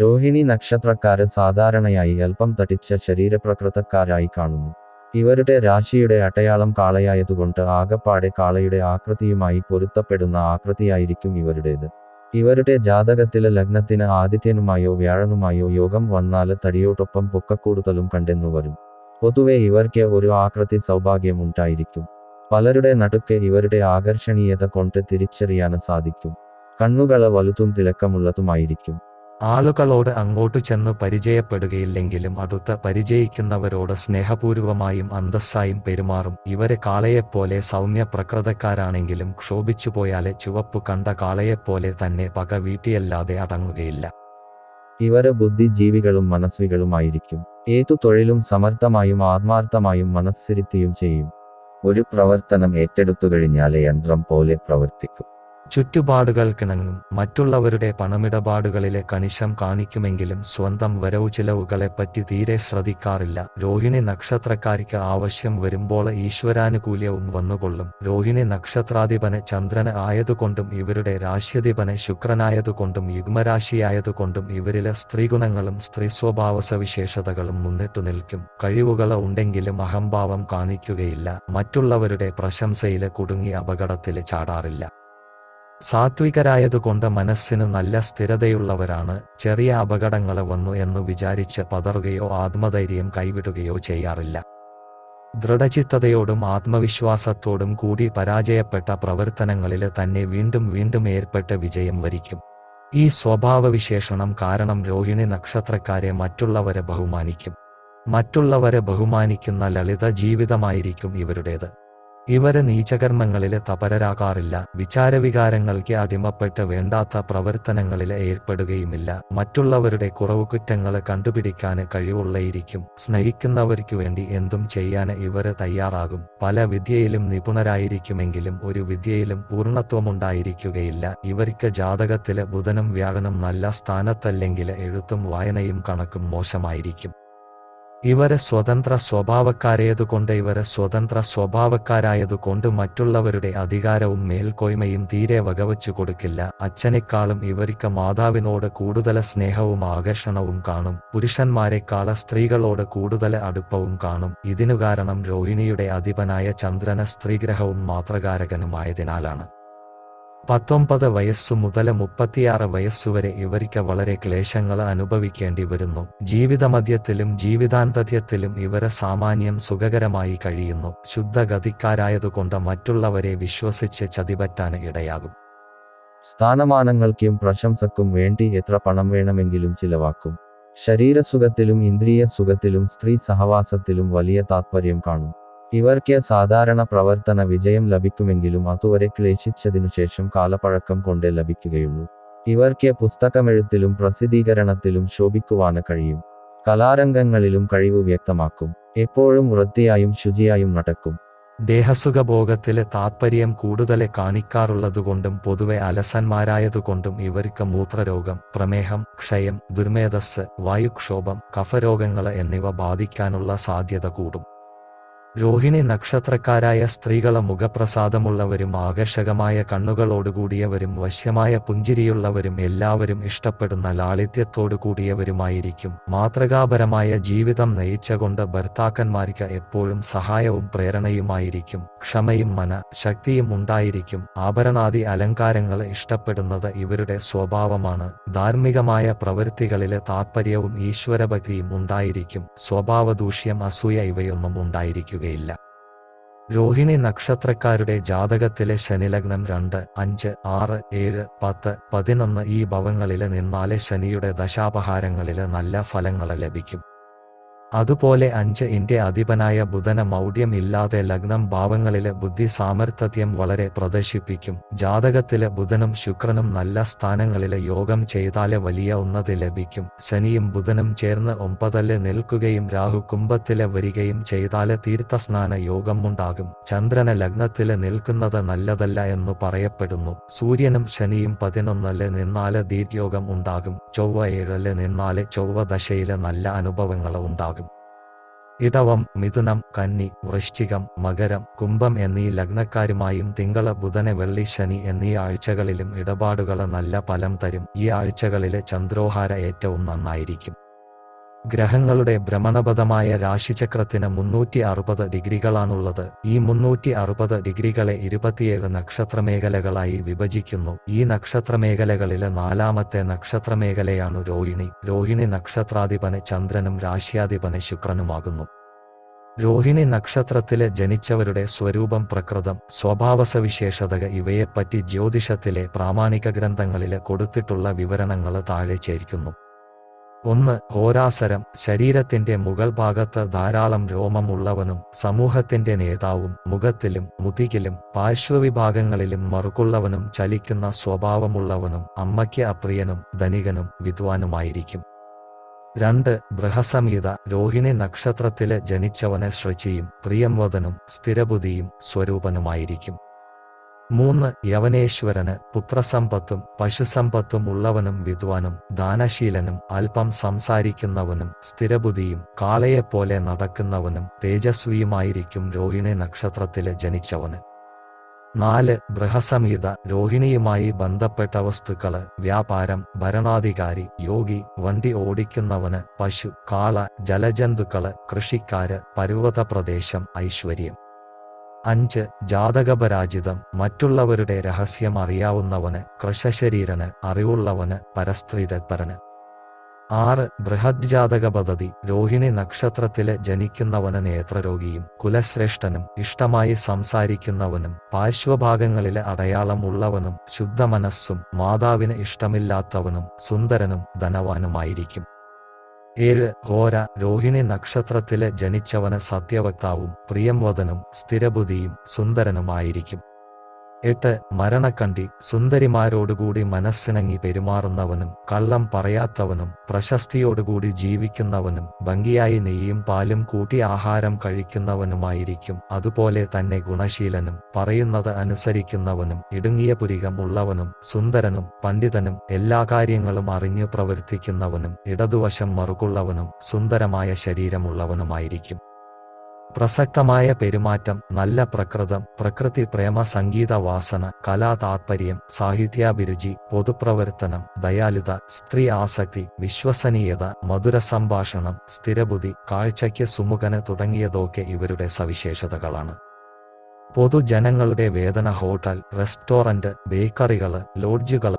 രോഹിണി നക്ഷത്രക്കാരെ സാധാരണയായി അല്പം തടിച്ച ശരീരപ്രകൃതക്കാരായി കാണുന്നു. ഇവരുടെ രാശിയുടെ അടയാളം കാളയായതുകൊണ്ട് ആകപ്പാടെ കാളയുടെ ആകൃതിയുമായി പൊരുത്തപ്പെടുന്ന ആകൃതിയായിരിക്കും ഇവരുടേത്. ഇവരുടെ ജാതകത്തിലെ ലഗ്നത്തിന് ആദിത്യനുമായോ വ്യാഴനുമായോ യോഗം വന്നാൽ തടിയോടൊപ്പം പൊക്കക്കൂടുതലും കണ്ടെന്നു വരും. പൊതുവെ ഇവർക്ക് ഒരു ആകൃതി സൗഭാഗ്യം ഉണ്ടായിരിക്കും. പലരുടെ നടുക്ക് ഇവരുടെ ആകർഷണീയത കൊണ്ട് തിരിച്ചറിയാൻ സാധിക്കും. കണ്ണുകള വലുതും തിളക്കമുള്ളതുമായിരിക്കും. ആളുകളോട് അങ്ങോട്ട് ചെന്ന് പരിചയപ്പെടുകയില്ലെങ്കിലും അടുത്ത പരിചയിക്കുന്നവരോട് സ്നേഹപൂർവമായും അന്തസ്സായും പെരുമാറും. ഇവരെ കാളയെപ്പോലെ സൗമ്യ പ്രകൃതക്കാരാണെങ്കിലും ക്ഷോഭിച്ചു പോയാലെ ചുവപ്പ് കണ്ട കാളയെപ്പോലെ തന്നെ പക വീട്ടിയല്ലാതെ അടങ്ങുകയില്ല. ഇവർ ബുദ്ധിജീവികളും മനസ്വികളുമായിരിക്കും ഏതു തൊഴിലും സമർത്ഥമായും ആത്മാർത്ഥമായും മനസ്സിരുത്തിയും ചെയ്യും. ഒരു പ്രവർത്തനം ഏറ്റെടുത്തുകഴിഞ്ഞാൽ യന്ത്രം പോലെ പ്രവർത്തിക്കും. ചുറ്റുപാടുകൾക്കിണങ്ങും. മറ്റുള്ളവരുടെ പണമിടപാടുകളിലെ കണിശം കാണിക്കുമെങ്കിലും സ്വന്തം വരവു ചിലവുകളെപ്പറ്റി തീരെ ശ്രദ്ധിക്കാറില്ല. രോഹിണി നക്ഷത്രക്കാരിക്ക് ആവശ്യം വരുമ്പോൾ ഈശ്വരാനുകൂല്യവും വന്നുകൊള്ളും. രോഹിണി നക്ഷത്രാധിപന് ചന്ദ്രന് ആയതുകൊണ്ടും ഇവരുടെ രാശ്യധിപന് ശുക്രനായതുകൊണ്ടും യുഗ്മരാശിയായതുകൊണ്ടും ഇവരിലെ സ്ത്രീഗുണങ്ങളും സ്ത്രീ സ്വഭാവ സവിശേഷതകളും മുന്നിട്ടു നിൽക്കും. കഴിവുകൾ ഉണ്ടെങ്കിലും അഹംഭാവം കാണിക്കുകയില്ല. മറ്റുള്ളവരുടെ പ്രശംസയിലെ കുടുങ്ങി അപകടത്തിൽ ചാടാറില്ല. സാത്വികരായതുകൊണ്ട് മനസ്സിന് നല്ല സ്ഥിരതയുള്ളവരാണ്. ചെറിയ അപകടങ്ങൾ വന്നു എന്ന് വിചാരിച്ച് പതറുകയോ ആത്മധൈര്യം കൈവിടുകയോ ചെയ്യാറില്ല. ദൃഢചിത്തതയോടും ആത്മവിശ്വാസത്തോടും കൂടി പരാജയപ്പെട്ട പ്രവർത്തനങ്ങളിൽ തന്നെ വീണ്ടും വീണ്ടും ഏർപ്പെട്ട് വിജയം വരിക്കും. ഈ സ്വഭാവവിശേഷണം കാരണം രോഹിണി നക്ഷത്രക്കാരെ മറ്റുള്ളവരെ ബഹുമാനിക്കും. മറ്റുള്ളവരെ ബഹുമാനിക്കുന്ന ലളിത ജീവിതമായിരിക്കും ഇവരുടേത്. ഇവർ നീചകർമ്മങ്ങളിൽ തപരരാകാറില്ല. വിചാരവികാരങ്ങൾക്ക് അടിമപ്പെട്ട് വേണ്ടാത്ത പ്രവർത്തനങ്ങളിൽ ഏർപ്പെടുകയുമില്ല. മറ്റുള്ളവരുടെ കുറവുകുറ്റങ്ങൾ കണ്ടുപിടിക്കാൻ കഴിവുള്ളയിരിക്കും സ്നേഹിക്കുന്നവർക്ക് വേണ്ടി എന്തും ചെയ്യാൻ ഇവർ തയ്യാറാകും. പല വിദ്യയിലും നിപുണരായിരിക്കുമെങ്കിലും ഒരു വിദ്യയിലും പൂർണത്വമുണ്ടായിരിക്കുകയില്ല. ഇവർക്ക് ജാതകത്തിലെ ബുധനും വ്യാഴനും നല്ല സ്ഥാനത്തല്ലെങ്കിൽ എഴുത്തും വായനയും കണക്കും മോശമായിരിക്കും. ഇവർ സ്വതന്ത്ര സ്വഭാവക്കാരായതുകൊണ്ട് ഇവരെ സ്വതന്ത്ര സ്വഭാവക്കാരായതുകൊണ്ട് മറ്റുള്ളവരുടെ അധികാരവും മേൽക്കോയ്മയും തീരെ വകവച്ചു കൊടുക്കില്ല. അച്ഛനേക്കാളും ഇവർക്ക് മാതാവിനോട് കൂടുതൽ സ്നേഹവും ആകർഷണവും കാണും. പുരുഷന്മാരെക്കാള സ്ത്രീകളോട് കൂടുതൽ അടുപ്പവും കാണും. ഇതിനു കാരണം രോഹിണിയുടെ അധിപനായ ചന്ദ്രന സ്ത്രീഗ്രഹവും മാത്രകാരകനുമായതിനാലാണ് പത്തൊമ്പത് വയസ്സു മുതൽ മുപ്പത്തിയാറ് വയസ്സുവരെ ഇവർക്ക് വളരെ ക്ലേശങ്ങൾ അനുഭവിക്കേണ്ടി വരുന്നു. ജീവിതമധ്യത്തിലും ജീവിതാന്തത്യത്തിലും ഇവരെ സാമാന്യം സുഖകരമായി കഴിയുന്നു. ശുദ്ധഗതിക്കാരായതുകൊണ്ട് മറ്റുള്ളവരെ വിശ്വസിച്ച് ചതിപറ്റാൻ ഇടയാകും. സ്ഥാനമാനങ്ങൾക്കും പ്രശംസക്കും വേണ്ടി എത്ര പണം വേണമെങ്കിലും ചിലവാക്കും. ശരീരസുഖത്തിലും ഇന്ദ്രിയ സുഖത്തിലും സ്ത്രീ സഹവാസത്തിലും വലിയ താത്പര്യം കാണും. ഇവർക്ക് സാധാരണ പ്രവർത്തന വിജയം ലഭിക്കുമെങ്കിലും അതുവരെ ക്ലേശിച്ചതിനു ശേഷം കാലപ്പഴക്കം കൊണ്ടേ ലഭിക്കുകയുള്ളൂ. ഇവർക്ക് പുസ്തകമെഴുത്തിലും പ്രസിദ്ധീകരണത്തിലും ശോഭിക്കുവാന് കഴിയും. കലാരംഗങ്ങളിലും കഴിവ് വ്യക്തമാക്കും. എപ്പോഴും വൃത്തിയായും ശുചിയായും നടക്കും. ദേഹസുഖഭോഗത്തിലെ താത്പര്യം കൂടുതലെ കാണിക്കാറുള്ളതുകൊണ്ടും പൊതുവെ അലസന്മാരായതുകൊണ്ടും ഇവർക്ക് മൂത്രരോഗം പ്രമേഹം ക്ഷയം ദുർമേധസ് വായുക്ഷോഭം കഫരോഗങ്ങൾ എന്നിവ ബാധിക്കാനുള്ള സാധ്യത കൂടും. രോഹിണി നക്ഷത്രക്കാരായ സ്ത്രീകളെ മുഖപ്രസാദമുള്ളവരും ആകർഷകമായ കണ്ണുകളോടുകൂടിയവരും വശ്യമായ പുഞ്ചിരിയുള്ളവരും എല്ലാവരും ഇഷ്ടപ്പെടുന്ന ലാളിത്യത്തോടു കൂടിയവരുമായിരിക്കും. മാതൃകാപരമായ ജീവിതം നയിച്ചുകൊണ്ട് ഭർത്താക്കന്മാർക്ക് എപ്പോഴും സഹായവും പ്രേരണയുമായിരിക്കും. ക്ഷമയും മന ശക്തിയും ഉണ്ടായിരിക്കും. ആഭരണാദി അലങ്കാരങ്ങൾ ഇഷ്ടപ്പെടുന്നത് ഇവരുടെ സ്വഭാവമാണ്. ധാർമ്മികമായ പ്രവൃത്തികളിലെ താത്പര്യവും ഈശ്വരഭക്തിയും ഉണ്ടായിരിക്കും. സ്വഭാവദൂഷ്യം അസൂയ ഇവയൊന്നും ഉണ്ടായിരിക്കുകയില്ല രോഹിണി നക്ഷത്രക്കാരുടെ ജാതകത്തിലെ ശനിലഗ്നം രണ്ട് അഞ്ച് ആറ് ഏഴ് പത്ത് പതിനൊന്ന് ഈ ഭവങ്ങളിൽ നിന്നാലെ ശനിയുടെ ദശാപഹാരങ്ങളിൽ നല്ല ഫലങ്ങൾ ലഭിക്കും. അതുപോലെ അഞ്ച് ഇന്റെ അധിപനായ ബുധന മൗഢ്യം ഇല്ലാതെ ലഗ്നം ഭാവങ്ങളിലെ ബുദ്ധി സാമർത്ഥ്യം വളരെ പ്രദർശിപ്പിക്കും. ജാതകത്തിലെ ബുധനും ശുക്രനും നല്ല സ്ഥാനങ്ങളിലെ യോഗം ചെയ്താലെ വലിയ ഉന്നതി ലഭിക്കും. ശനിയും ബുധനും ചേർന്ന് ഒമ്പതൽ നിൽക്കുകയും രാഹു കുംഭത്തിലെ വരികയും ചെയ്താൽ തീർത്ഥസ്നാന യോഗം ഉണ്ടാകും. ചന്ദ്രന ലഗ്നത്തിലെ നിൽക്കുന്നത് നല്ലതല്ല എന്ന് പറയപ്പെടുന്നു. സൂര്യനും ശനിയും പതിനൊന്നൽ നിന്നാലെ ദീർഘയോഗം ഉണ്ടാകും. ചൊവ്വ ഏഴിൽ നിന്നാലെ ചൊവ്വ ദശയിലെ നല്ല അനുഭവങ്ങൾ ഉണ്ടാകും. ഇടവം മിഥുനം കന്നി വൃശ്ചികം മകരം കുംഭം എന്നീ ലഗ്നക്കാരുമായും തിങ്കള ബുധന വെള്ളി ശനി എന്നീ ആഴ്ചകളിലും ഇടപാടുകൾ നല്ല ഫലം തരും. ഈ ആഴ്ചകളിലെ ചന്ദ്രോഹാര ഏറ്റവും നന്നായിരിക്കും. ഗ്രഹങ്ങളുടെ ഭ്രമണപഥമായ രാശിചക്രത്തിന് മുന്നൂറ്റി അറുപത് ഡിഗ്രികളാണുള്ളത്. ഈ മുന്നൂറ്റി അറുപത് ഡിഗ്രികളെ ഇരുപത്തിയേഴ് നക്ഷത്രമേഖലകളായി വിഭജിക്കുന്നു. ഈ നക്ഷത്രമേഖലകളിലെ നാലാമത്തെ നക്ഷത്രമേഖലയാണ് രോഹിണി. രോഹിണി നക്ഷത്രാധിപന് ചന്ദ്രനും രാശ്യാധിപന് ശുക്രനുമാകുന്നു. രോഹിണി നക്ഷത്രത്തിലെ ജനിച്ചവരുടെ സ്വരൂപം പ്രകൃതം സ്വഭാവസവിശേഷതകൾ ഇവയെപ്പറ്റി ജ്യോതിഷത്തിലെ പ്രാമാണിക ഗ്രന്ഥങ്ങളിൽ കൊടുത്തിട്ടുള്ള വിവരണങ്ങൾ താഴെ ചേർക്കുന്നു ഒന്ന് ഹോരാസരം ശരീരത്തിന്റെ മുകൾ ഭാഗത്ത് ധാരാളം രോമമുള്ളവനും സമൂഹത്തിന്റെ നേതാവും മുഖത്തിലും മുതികിലും പാർശ്വവിഭാഗങ്ങളിലും മറുക്കുള്ളവനും ചലിക്കുന്ന സ്വഭാവമുള്ളവനും അമ്മയ്ക്ക് അപ്രിയനും ധനികനും വിദ്വാനുമായിരിക്കും. രണ്ട് ബൃഹസംഹിത രോഹിണി നക്ഷത്രത്തിലെ ജനിച്ചവനെ ശ്രുചിയും പ്രിയംവദനും സ്ഥിരബുദ്ധിയും സ്വരൂപനുമായിരിക്കും. മൂന്ന് യവനേശ്വരന് പുത്രസമ്പത്തും പശുസമ്പത്തും ഉള്ളവനും വിദ്വാനും ദാനശീലനും അല്പം സംസാരിക്കുന്നവനും സ്ഥിരബുദ്ധിയും കാളയെപ്പോലെ നടക്കുന്നവനും തേജസ്വിയുമായിരിക്കും രോഹിണി നക്ഷത്രത്തിൽ ജനിച്ചവന്. നാല് ബൃഹസംഹിത രോഹിണിയുമായി ബന്ധപ്പെട്ട വസ്തുക്കൾ വ്യാപാരം ഭരണാധികാരി യോഗി വണ്ടി ഓടിക്കുന്നവന് പശു കാള ജലജന്തുക്കൾ കൃഷിക്കാര് പർവത ഐശ്വര്യം. അഞ്ച് ജാതകപരാജിതം. മറ്റുള്ളവരുടെ രഹസ്യം അറിയാവുന്നവന് കൃഷശരീരന് അറിവുള്ളവന് പരസ്ത്രീതത്പരന് ആറ് ബൃഹദ് ജാതക പദ്ധതി രോഹിണി നക്ഷത്രത്തിൽ ജനിക്കുന്നവന് നേത്രരോഗിയും കുലശ്രേഷ്ഠനും ഇഷ്ടമായി സംസാരിക്കുന്നവനും പാർശ്വഭാഗങ്ങളിലെ അടയാളം ഉള്ളവനും ശുദ്ധമനസ്സും മാതാവിന് ഇഷ്ടമില്ലാത്തവനും സുന്ദരനും ധനവാനുമായിരിക്കും. ഏഴ് ഘോര രോഹിണി നക്ഷത്രത്തിലെ ജനിച്ചവന് സത്യവക്താവും പ്രിയംവദനും സ്ഥിരബുദ്ധിയും സുന്ദരനുമായിരിക്കും. എട്ട് മരണക്കണ്ടി സുന്ദരിമാരോടുകൂടി മനസ്സിണങ്ങി പെരുമാറുന്നവനും കള്ളം പറയാത്തവനും പ്രശസ്തിയോടുകൂടി ജീവിക്കുന്നവനും ഭംഗിയായി നെയ്യും പാലും കൂട്ടി ആഹാരം കഴിക്കുന്നവനുമായിരിക്കും. അതുപോലെ തന്നെ ഗുണശീലനും പറയുന്നത് അനുസരിക്കുന്നവനും ഇടുങ്ങിയ പുരികം ഉള്ളവനും സുന്ദരനും പണ്ഡിതനും എല്ലാ കാര്യങ്ങളും അറിഞ്ഞു പ്രവർത്തിക്കുന്നവനും ഇടതുവശം മറുകുള്ളവനും സുന്ദരമായ ശരീരമുള്ളവനുമായിരിക്കും. പ്രസക്തമായ പെരുമാറ്റം നല്ല പ്രകൃതം പ്രകൃതി പ്രേമ സംഗീത വാസന കലാ താത്പര്യം സാഹിത്യാഭിരുചി പൊതുപ്രവർത്തനം ദയാലുത സ്ത്രീ ആസക്തി വിശ്വസനീയത മധുര സംഭാഷണം സ്ഥിരബുദ്ധി കാഴ്ചയ്ക്ക് സുമുഖന തുടങ്ങിയതൊക്കെ ഇവരുടെ സവിശേഷതകളാണ്. പൊതുജനങ്ങളുടെ വേതന ഹോട്ടൽ റെസ്റ്റോറന്റ് ബേക്കറികൾ ലോഡ്ജുകൾ